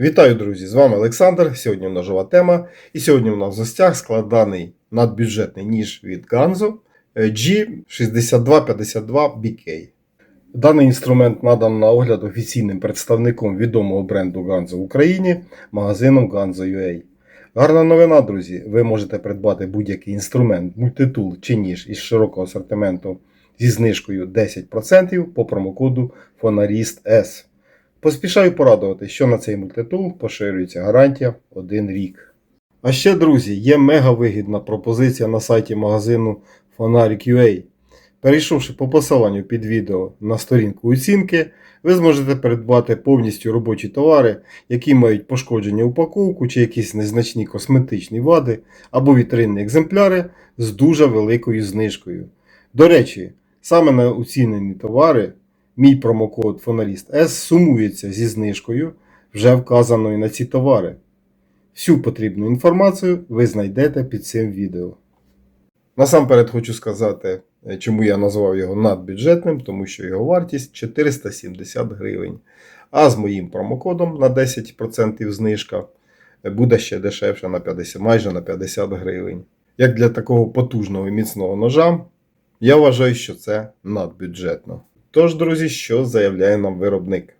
Вітаю, друзі! З вами Олександр. Сьогодні ножова тема. І сьогодні у нас в гостях складаний надбюджетний ніж від Ganzo G6252BK. Даний інструмент надан на огляд офіційним представником відомого бренду Ganzo в Україні, магазином Ganzo.ua. Гарна новина, друзі! Ви можете придбати будь-який інструмент, мультитул чи ніж із широкого асортименту зі знижкою 10% по промокоду Фонаріст S. Поспішаю порадувати, що на цей мультитул поширюється гарантія 1 рік. А ще, друзі, є мега вигідна пропозиція на сайті магазину Фонарик.ua. Перейшовши по посиланню під відео на сторінку оцінки, ви зможете придбати повністю робочі товари, які мають пошкодження упаковку чи якісь незначні косметичні вади або вітринні екземпляри з дуже великою знижкою. До речі, саме на оцінені товари Мій промокод Фоналіст S сумується зі знижкою, вже вказаною на ці товари. Всю потрібну інформацію ви знайдете під цим відео. Насамперед хочу сказати, е, чому я назвав його надбюджетним, тому що його вартість 470 гривень. А з моїм промокодом на 10% знижка е, буде ще дешевше на 50, майже на 50 гривень. Як для такого потужного і міцного ножа, я вважаю, що це надбюджетно. Тож, друзі, що заявляє нам виробник?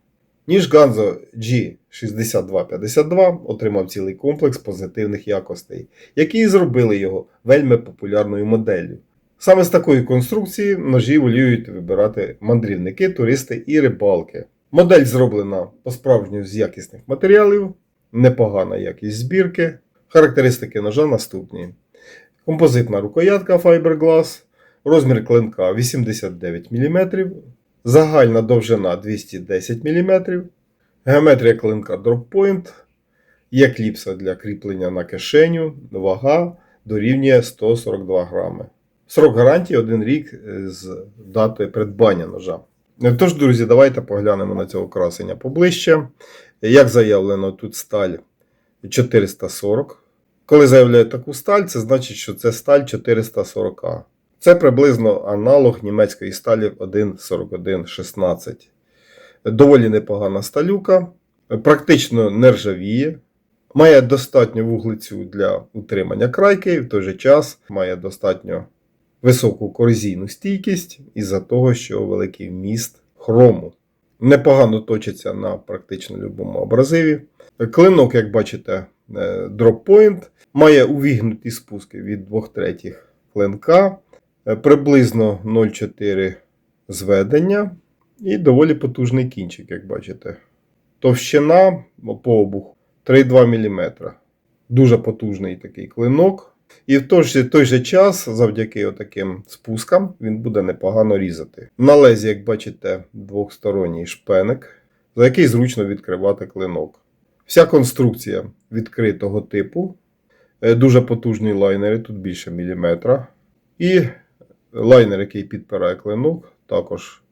Ніж Ganzo G6252 отримав цілий комплекс позитивних якостей, які зробили його вельми популярною моделлю. Саме з такої конструкції ножі воліють вибирати мандрівники, туристи і рибалки. Модель зроблена по-справжньому з якісних матеріалів, непогана якість збірки. Характеристики ножа наступні: композитна рукоятка Fiberglass, розмір клинка 89 мм. Загальна довжина 210 мм. Геометрія клинка Point. Є кліпса для кріплення на кишеню. Вага дорівнює 142 грами. Срок гарантії 1 рік з дати придбання ножа. Тож, друзі, давайте поглянемо на цього красення поближче. Як заявлено, тут сталь 440. Коли заявляють таку сталь, це значить, що це сталь 440. Це приблизно аналог німецької сталі 1.4116. Доволі непогана сталюка, практично не ржавіє, має достатньо вуглецю для утримання крайки, в той же час має достатньо високу корозійну стійкість із-за того, що великий вміст хрому. Непогано точиться на практично будь-якому абразиві. Клинок, як бачите, Drop має увігнуті спуски від 2 третіх клинка. Е, приблизно 0,4 зведення і доволі потужний кінчик, як бачите. Товщина по обуху 3,2 мм. Дуже потужний такий клинок. І в той же, той же час, завдяки таким спускам, він буде непогано різати. На лезі, як бачите, двохсторонній шпеник, за який зручно відкривати клинок. Вся конструкція відкритого типу. Е, дуже потужні лайнери, тут більше міліметра. І Лайнер, який підпирає клинок, також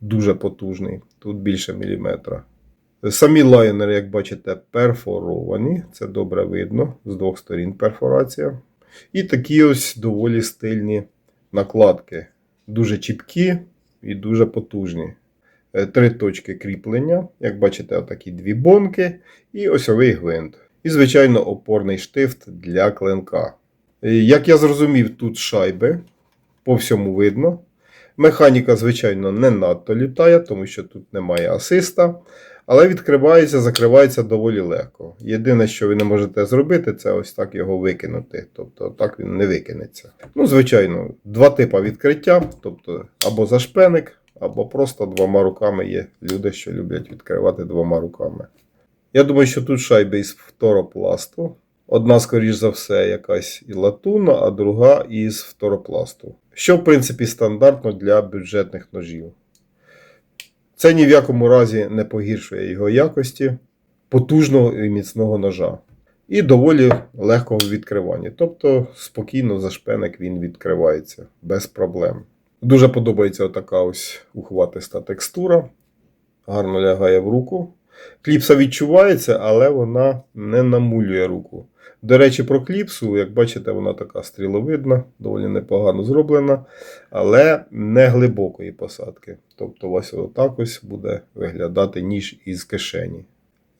дуже потужний, тут більше міліметра. Самі лайнери, як бачите, перфоровані, це добре видно, з двох сторін перфорація. І такі ось доволі стильні накладки. Дуже чіпкі і дуже потужні. Е, три точки кріплення, як бачите, отакі дві бонки і осьовий гвинт. І, звичайно, опорний штифт для клинка. Е, як я зрозумів, тут шайби по всьому видно. Механіка, звичайно, не надто літає, тому що тут немає асиста. Але відкривається, закривається доволі легко. Єдине, що ви не можете зробити, це ось так його викинути. Тобто так він не викинеться. Ну, звичайно, два типи відкриття, тобто або зашпеник, або просто двома руками є люди, що люблять відкривати двома руками. Я думаю, що тут шайби із фторопласту. Одна, скоріш за все, якась і латунна, а друга із фторопласту. Що, в принципі, стандартно для бюджетних ножів. Це ні в якому разі не погіршує його якості потужного і міцного ножа. І доволі легкого в відкриванні. Тобто спокійно за шпеник він відкривається без проблем. Дуже подобається така ось ухватиста текстура. Гарно лягає в руку. Кліпса відчувається, але вона не намулює руку. До речі, про кліпсу, як бачите, вона така стріловидна, доволі непогано зроблена, але не глибокої посадки. Тобто, ось отак ось буде виглядати ніж із кишені.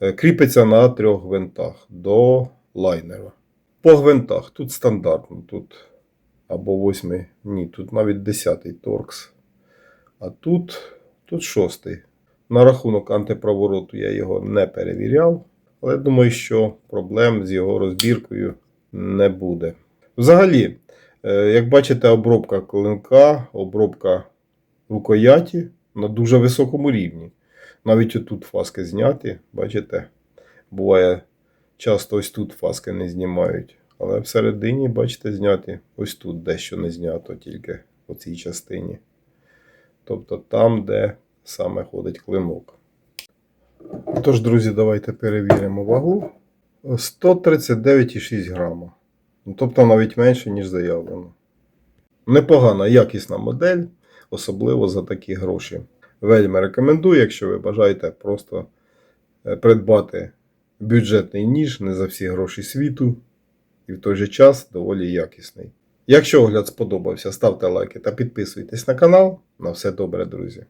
Е, Кріпиться на трьох гвинтах до лайнера. По гвинтах тут стандартно, тут або восьмий, ні, тут навіть десятий торкс. А тут, тут шостий. На рахунок антипровороту я його не перевіряв, але думаю, що проблем з його розбіркою не буде. Взагалі, е, як бачите, обробка клинка, обробка рукояті на дуже високому рівні. Навіть отут фаски зняті, бачите, буває часто ось тут фаски не знімають. Але всередині, бачите, зняті ось тут дещо не знято, тільки у цій частині. Тобто там, де саме ходить клинок. Тож, друзі, давайте перевіримо вагу. 139,6 грама. Ну, Тобто навіть менше, ніж заявлено. Непогана, якісна модель, особливо за такі гроші. Вельми рекомендую, якщо ви бажаєте просто е, придбати бюджетний ніж не за всі гроші світу і в той же час доволі якісний. Якщо огляд сподобався, ставте лайки та підписуйтесь на канал. На все добре, друзі!